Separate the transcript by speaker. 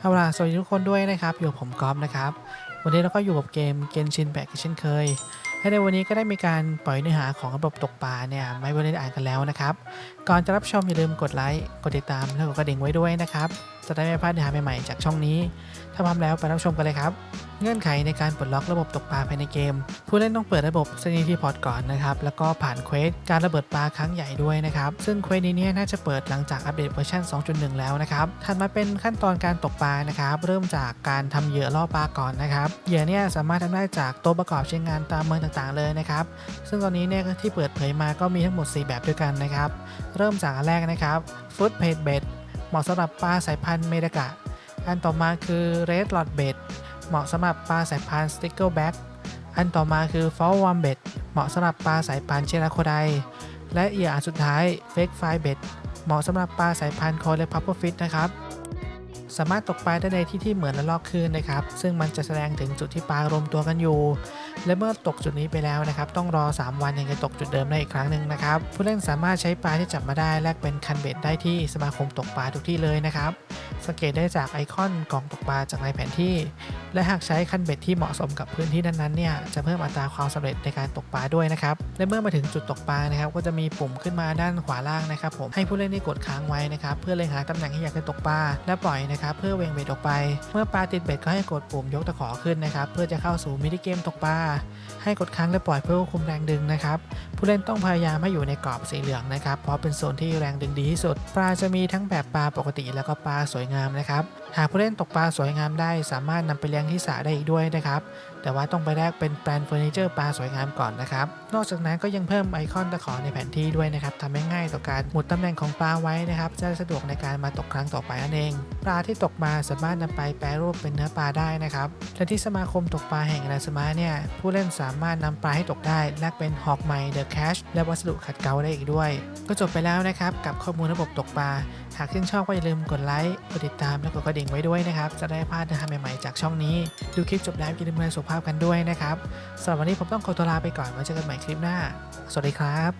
Speaker 1: เอาล่ะสวัสดีทุกคนด้วยนะครับ อยู่กับผมกอล์ฟนะครับ วันนี้เราก็อยู่กับเกมเกนชินแบกเช่นเคยและในวันนี้ก็ได้มีการปล่อยเนื้อหาของระบบตกปลาเนี่ยไม่วันนี้อ่านกันแล้วนะครับ ก่อนจะรับชมอย่าลืมกดไลค์ กดติดตาม และกดกระดิ่งไว้ด้วยนะครับ จะได้ไม่พลาดเนื้อหาใหม่ๆจากช่องนี้ ถ้าพร้อมแล้วไปรับชมกันเลยครับ เงื่อนไขในการปลดล็อกระบบตกปลาภายในเกม ผู้เล่นต้องเปิดระบบ Sanity Port ก่อนนะครับ แล้วก็ผ่านเควสการระเบิดปลาครั้งใหญ่ด้วยนะครับ ซึ่งเควสนี้เนี่ยน่าจะเปิดหลังจากอัปเดตเวอร์ชัน2.1 แล้วนะครับ ถัดมาเป็นขั้นตอนการตกปลานะครับ เริ่มจากการทำเหยื่อล่อปลาก่อนนะครับเหยื่อเนี่ยสามารถทำได้จากตัวประกอบใช้งานตามเมืองต่างๆ เลยนะครับ ซึ่งตอนนี้เนี่ยที่เปิดเผยมาก็มีทั้งหมด 4 แบบด้วยกันนะครับ เริ่มจากอันแรกนะครับ Food p a i d Bait เหมาะสำหรับปลาสายพันธุ์เมดกะ อันต่อมาคือ Red Rod Bait เหมาะสำหรับปลาสายพันธุ์ Stickleback อันต่อมาคือ Fall Worm Bait เหมาะสำหรับปลาสายพันธุ์เชลาโคไดและเหยื่ออันสุดท้าย Fake Fly Bait เหมาะสำหรับปลาสายพันธุ์โคและพัพเปอร์ฟิตนะครับ สามารถตกปลาได้ในที่ที่เหมือนละลอกคลื่นนะครับ ซึ่งมันจะแสดงถึงจุดที่ปลารวมตัวกันอยู่ และเมื่อตกจุดนี้ไปแล้วนะครับ ต้องรอ 3 วันถึงจะตกจุดเดิมได้อีกครั้งหนึ่งนะครับ ผู้เล่นสามารถใช้ปลาที่จับมาได้แลกเป็นคันเบ็ดได้ที่สมาคมตกปลาทุกที่เลยนะครับ สังเกตได้จากไอคอนกล่องตกปลาจากในแผนที่และหากใช้คันเบ็ดที่เหมาะสมกับพื้นที่นั้นๆเนี่ยจะเพิ่มอัตราความสำเร็จในการตกปลาด้วยนะครับและเมื่อมาถึงจุดตกปลานะครับก็จะมีปุ่มขึ้นมาด้านขวาล่างนะครับผมให้ผู้เล่นได้กดค้างไว้นะครับเพื่อเล็งหาตำแหน่งที่อยากจะตกปลาและปล่อยนะครับเพื่อเวงเบ็ดออกไป เมื่อปลาติดเบ็ดก็ให้กดปุ่มยกตะขอขึ้นนะครับเพื่อจะเข้าสู่มินิเกมตกปลาให้กดค้างและปล่อยเพื่อควบคุมแรงดึงนะครับผู้เล่นต้องพยายามให้อยู่ในกรอบสีเหลืองนะครับเพราะเป็นโซนที่แรงดึงดีที่สุด ปลาจะมีทั้งแบบปลาปกติแล้วก็ปลาสวยงามนะครับหากผู้เล่นตกปลาสวยงามได้ สามารถนำไปเลี้ยงที่สระได้อีกด้วยนะครับ แต่ว่าต้องไปแลกเป็นแปลนเฟอร์นิเจอร์ปลาสวยงามก่อนนะครับ นอกจากนั้นก็ยังเพิ่มไอคอนตะขอในแผนที่ด้วยนะครับทำให้ง่ายต่อการหมุดตำแหน่งของปลาไว้นะครับ จะสะดวกในการมาตกครั้งต่อไปนั่นเอง ลาที่ตกมาสามารถนำไปแปรรูปเป็นเนื้อปลาได้นะครับ และที่สมาคมตกปลาแห่งอาสมาเนี่ย ผู้เล่นสามารถนำปลาให้ตกได้แลกเป็นหอกไม้เดอะแคชและวัสดุขัดเกลาได้อีกด้วย ก็จบไปแล้วนะครับ กับข้อมูลระบบตกปลา หากชื่นชอบก็อย่าลืมกดไลค์ กดติดตาม และกดกระดิ่งไว้ด้วยนะครับ จะได้พลาดเนื้อหาใหม่ๆจากช่องนี้ ดูคลิปจบแล้วอย่าลืมดูแลสุขภาพกันด้วยนะครับสำหรับวันนี้ผมต้องขอตัวลาไปก่อนไว้เจอกันใหม่คลิปหน้า สวัสดีครับ